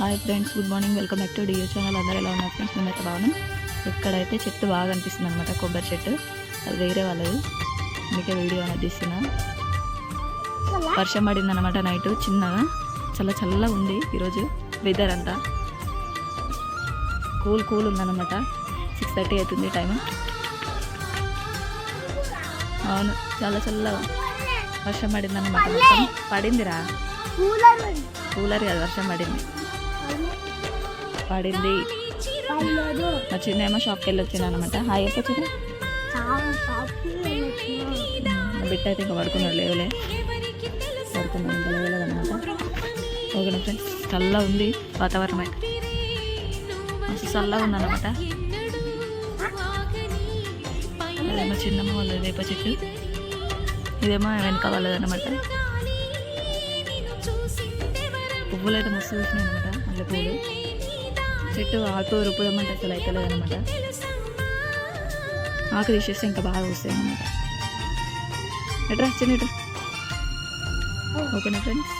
Hi friends good morning welcome back to deo channel అందరూ ఎలా ఉన్నారు ఫ్రెండ్స్ మేమైతే బాగున్నాం. ఇక్కడైతే చెట్టు బాగా అనిపిస్తుంది అనమాట కొబ్బరి చెట్టు అది వేరే వాళ్ళది. అందుకే వీడియో అనేది తీస్తున్నా. వర్షం పడింది అనమాట నైట్ చిన్నగా చల్ల చల్ల ఉంది ఈరోజు. వెదర్ అంతా. కూల్ కూల్ ఉందన్నమాట సిక్స్ థర్టీ అవుతుంది టైం అవును చాలా చల్లగా వర్షం పడింది అనమాట పడిందిరా. కూలర్ కాదు వర్షం పడింది. పడింది మా చిన్న ఏమో షాప్కి వెళ్ళి వచ్చింది అనమాట హాయ్ చెప్పు. చిన్న బిడ్డ అయితే ఇంకా పడుకున్నాడు లేవలే. పడుకున్నాడు ఇంకా లేవలేదు అనమాట ఓకే ఫ్రెండ్స్? చల్లగా ఉంది వాతావరణం అయితే. మస్తు చల్లగా ఉందన్నమాట అదేమో చిన్నమ్మ వాళ్ళది వేప చెట్టు. ఇదేమో వెనక వాళ్ళదన్నమాట పువ్వులు అయితే మస్తు చూసినాయి అనమాట మళ్ళీ పువ్వులు చెట్టు ఆకు రుపడమంటే అసలు అయితే అనమాట ఆకు తీసేస్తే ఇంకా బాగా వస్తాయి అనమాట ఎట్రా చిన్న ఎట్రా? ఓకేనా ఫ్రెండ్స్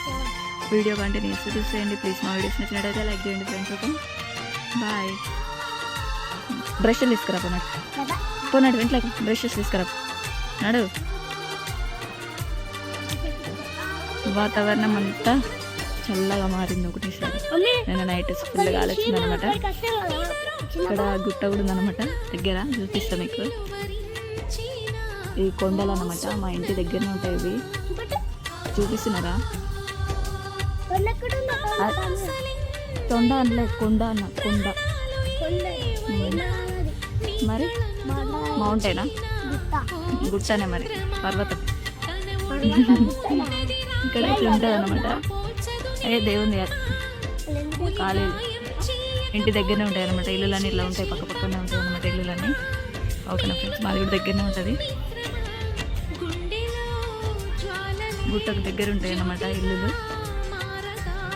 వీడియో కంటిన్యూ చూసేయండి. ప్లీజ్ మా వీడియోస్ నచ్చినట్టయితే లైక్ చేయండి ఫ్రెండ్స్ ఓకే? బాయ్ బ్రష్లు తీసుకురా పోనాడు పోనాడు ఇంట్లోకి బ్రషెస్ తీసుకురా. నడు. వాతావరణం అంతా చల్లగా మారింది ఒకటేసారి నేను నైట్ ఫుల్గా ఆలోచించింది అనమాట ఇక్కడ గుట్ట కూడా ఉందన్నమాట దగ్గర చూపిస్తా మీకు. ఈ కొండలు అనమాట మా ఇంటి దగ్గరనే ఉంటాయి ఇవి. చూపిస్తున్నారా? తొండ అనలే కొండ అన్న కొండ. మరి? మౌంటైనా? గుట్టనే మరి పర్వతం. ఇక్కడ ఇట్లా ఉంటుంది అనమాట అదే దేవుంది కాలేజ్ ఇంటి దగ్గరనే ఉంటాయి అనమాట ఇల్లులన్నీ ఇట్లా ఉంటాయి. పక్క పక్కనే ఉంటాయి అనమాట ఇల్లులన్నీ ఓకేనా ఫ్రెండ్స్ మాది కూడా దగ్గరనే ఉంటుంది. గుట్టకు దగ్గర ఉంటాయి అన్నమాట ఇల్లులు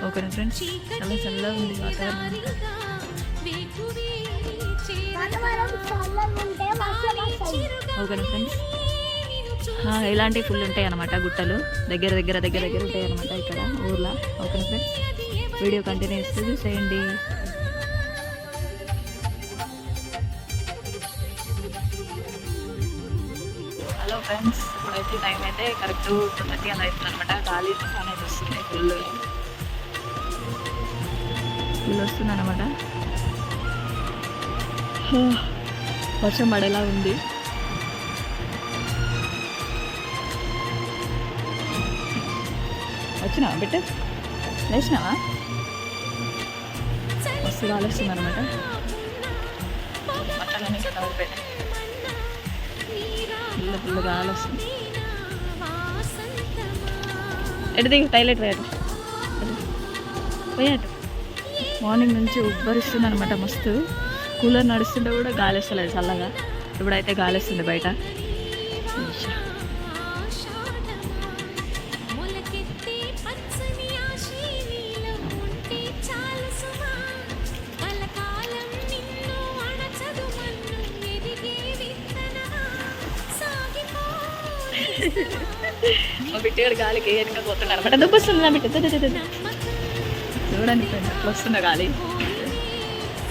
ఓకేనా ఫ్రెండ్స్ చాలా చల్లగా ఉంది వాతావరణం. ఓకేనా ఫ్రెండ్స్ ఇలాంటి ఫుల్ ఉంటాయి అనమాట గుట్టలు. దగ్గర దగ్గర దగ్గర దగ్గర ఉంటాయి అనమాట ఇక్కడ ఊర్లో. ఓకే ఫ్రెండ్స్ వీడియో కంటిన్యూ చేస్తే చూసేయండి. హలో ఫ్రెండ్స్ ఇప్పుడైతే టైం అయితే కరెక్ట్ టూ థర్టీ అలా అవుతుంది అనమాట గాలి అనేది వస్తుంది ఫుల్ ఫుల్ వస్తుంది అనమాట వర్షం పడేలా ఉంది. వచ్చినావా బిట్ట? లేచినావా? మస్తు గాలి అనమాట బట్టలన్నీ కింద పడిపోయినాయి ఫుల్ ఎటు టైలెట్ వేయట పోయాట మార్నింగ్ నుంచి ఉబ్బరిస్తుంది అనమాట మస్తు. కూలర్ నడుస్తుంటే కూడా గాలి వస్తలేదు చల్లగా. ఇప్పుడైతే గాలి వస్తుంది బయట. మా బిడ్డగాడు గాలికి వెనక పోతున్నాడు అనమాట దుబ్బు వస్తుంది నా బిడ్డ. చూడండి ఫ్రెండ్ అట్లా వస్తుందా గాలి?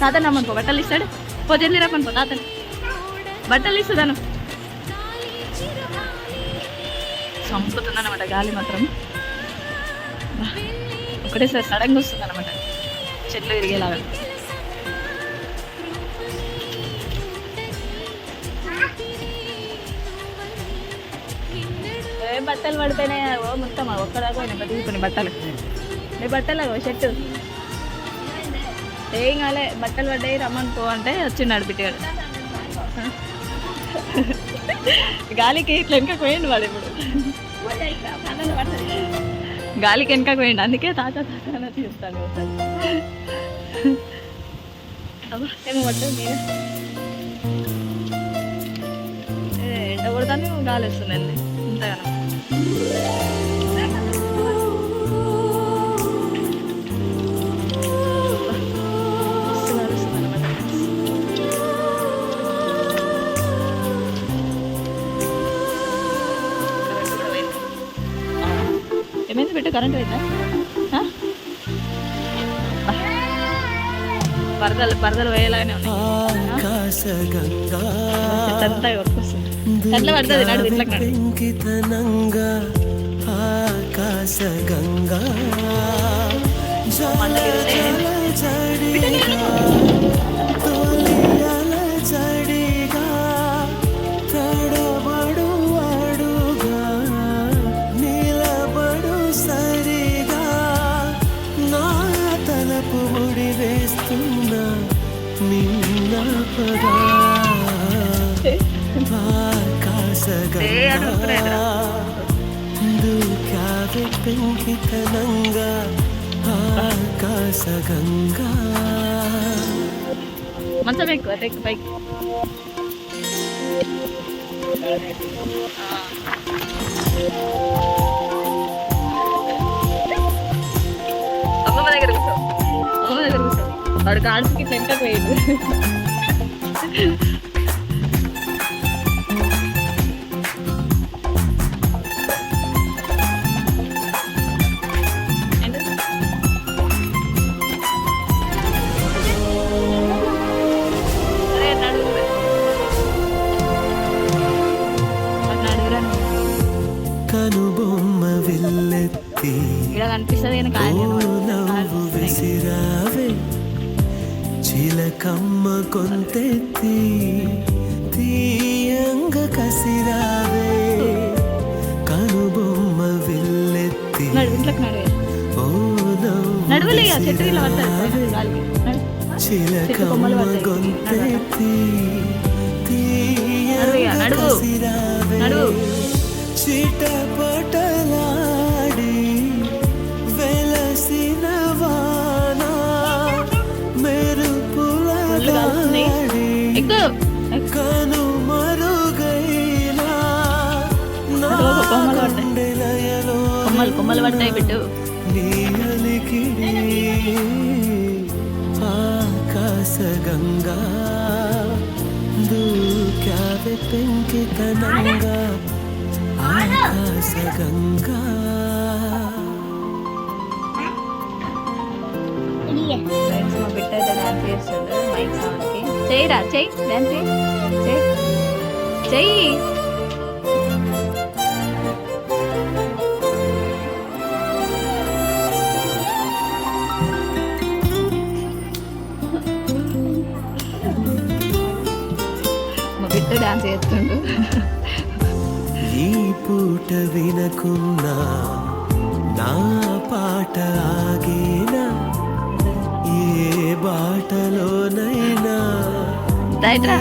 తాత రమ్మనుకో బట్టలు ఇస్తాడు. పో జల్లి రమ్మనుకో తాతని. బట్టలు ఇస్తుందను చంపుతుందన్నమాట గాలి మాత్రం. ఒకటేసారి సడన్గా వస్తుంది అనమాట చెట్లు విరిగేలాగా ఏం బట్టలు పడిపోయినాయి ఓ మొత్తం ఒక్కదాకా పోయినాయి బతికి బట్టలు. నీ బట్టలు షర్టు. ఏం కాలే బట్టలు పడ్డాయి రమ్మని పో అంటే వచ్చిన్నాడు బిడ్డగాడు గాలికి ఇట్లా వెనక పోయిండు వాడు ఇప్పుడు. గాలికి వెనక పోయిండు అందుకే తాత తాత అని చూస్తాను ఏమో పట్టదు మీరు. ఎండ కొడతాను గాలి వస్తుందండి. ఇంతగానో మస్తు గాలి వస్తుంది అన్నమాట. కరెంట్ కూడా పోయింది. ఏమైంది బిడ్డ కరెంట్ పోయిందా ఆ? బా. పరదలు పరదలు వేయలాగానే ఉన్నాయి ఆకాశగంగా అంతా కొట్టుకొస్తుంది కట్ల పడుతుంది నడు ఇట్లా నడు పెంకితనంగా ఆకాశగంగా జల జల పెంకితనంగా ఆకాశగంగా మంచం ఎక్కువ టెక్ పైకి అమ్మమ్మ దగ్గర కూర్చో అమ్మమ్మ దగ్గర కూర్చో వాడు కాల్స్కి వెంట పోయిండు నవ్వు విసిరావే. చిలకమ్మ కొంతెత్తి తీయంగ కసిరావే. కనుబొమ్మ నడువే ఓ నవ్వు. చిలకమ్మ గొంతెత్తి కొమ్మలు పడతాయి బిడ్డు. నీ అలికిడి ఆకాశగంగా దూకావె పెంకితనంగా మైక్ సౌండ్కి చెయ్యిరా చెయ్యి డాన్స్ చెయ్యి. చెయ్యి. డాన్స్ చేస్తుండు. ఈ పూట వినకున్నా నా పాట ఆగేనా? ఏ బాటలోనైనా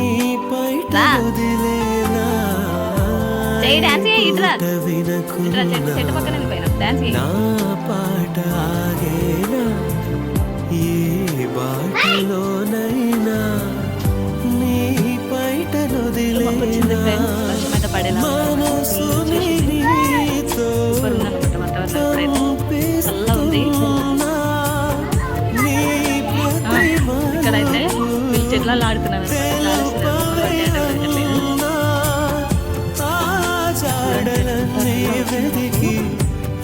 నీ పైట రా. వదిలేనా? చెయ్యి వచ్చింది ఫ్రెండ్స్ వర్షం అయితే పడేలా సూపర్ ఉందన్నమాట వాతావరణం ఇప్పుడైతే చల్లగా ఉంది. ఇక్కడైతే వీళ్ళు చెట్లలో ఆడుతున్నాం తెలుపైనా ఆ జాడలన్నీ వెదికి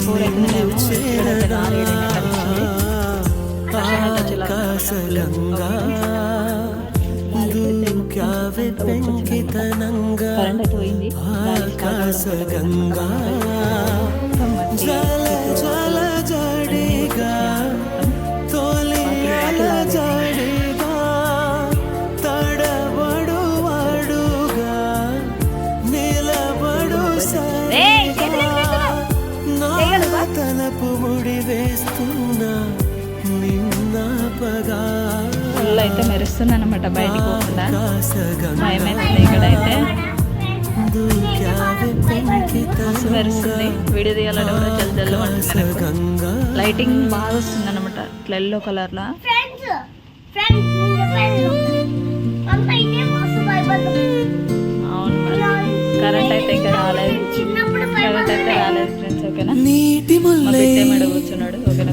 ఊరేగిందేమో ఇక్కడైతే నాలుగేడైనా కలిసింది ఆకాశగంగా దూకావె పెంకితనంగా కరెంట్ పోయింది? ఫుల్ అయితే మెరుస్తుంది అనమాట బయటికి పోకుండా. భయమవుతుంది ఇక్కడైతే. మస్తు మెరుస్తుంది. వీడియో తీయాలంటే కూడా జల్ జల్ అంటున్నాను గంగా లైటింగ్ బాగా వస్తుంది అనమాట ఇట్లా ఎల్లో కలర్ లా. ఫ్రెండ్స్ ఫ్రెండ్స్ నిన్న ఫ్రెండ్స్ అంతా ఇదే మస్తు భయపడ్డాం అవును కరెంట్ అయితే ఇంకా రాలేదు. చిన్నప్పుడు కరెంట్ అయితే రాలేదు ఫ్రెండ్స్ ఓకేనా నీటి మా బిడ్డ కూర్చున్నాడు ఓకేనా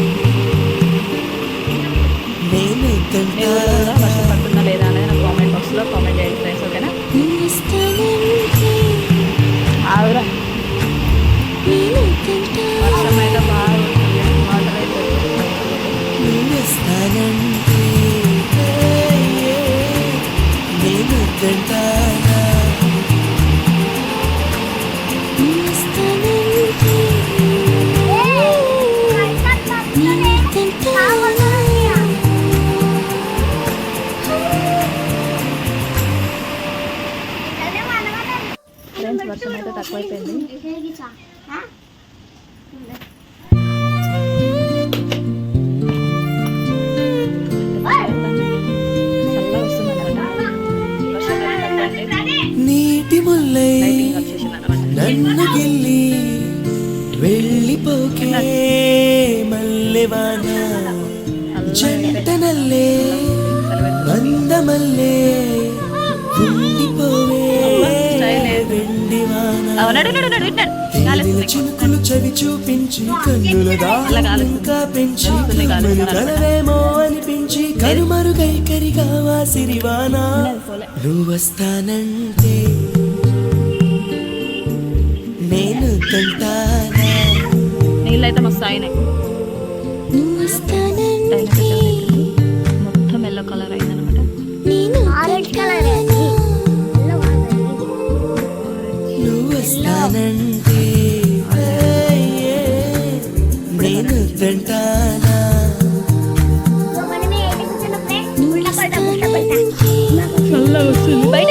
Mấy 到 కన్ను గిల్లి వెళ్ళిపోకే మల్లెవాన. జంటనల్లే అందమల్లే చినుకులు చవి చూపించి కన్నుల దాకా పెంచి కలవేమో అనిపించి కరుమరుగై కరిగా సిరివానా. నువ్వు వస్తానంటే నీళ్ళు అయితే మస్తు అయినాయి మొత్తం ఎల్లో కలర్ అయిందనమాట ఆరెంజ్ కలర్ వస్తానంటే నేను బయట